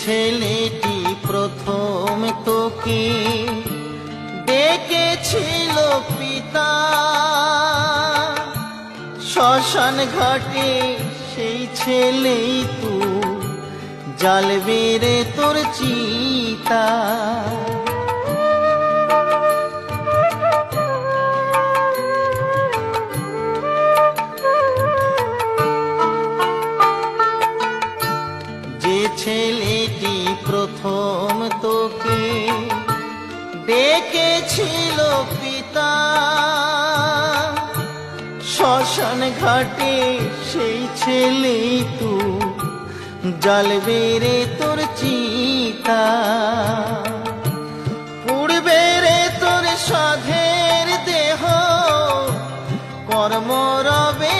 ছেলেটি প্রথম তোকে ডেকেছিল পিতা। শ্মশান ঘটে সেই ছেলেই তু জাল বেড়ে তোর চিতা। ছেলেটি প্রথম তোকে ডেকেছিল পিতা। শ্মশান ঘাটে সেই ছেলে তু জল বেড়ে তোর চিতা। পুড়বে রে তোর সাধের দেহ, কর্ম রবে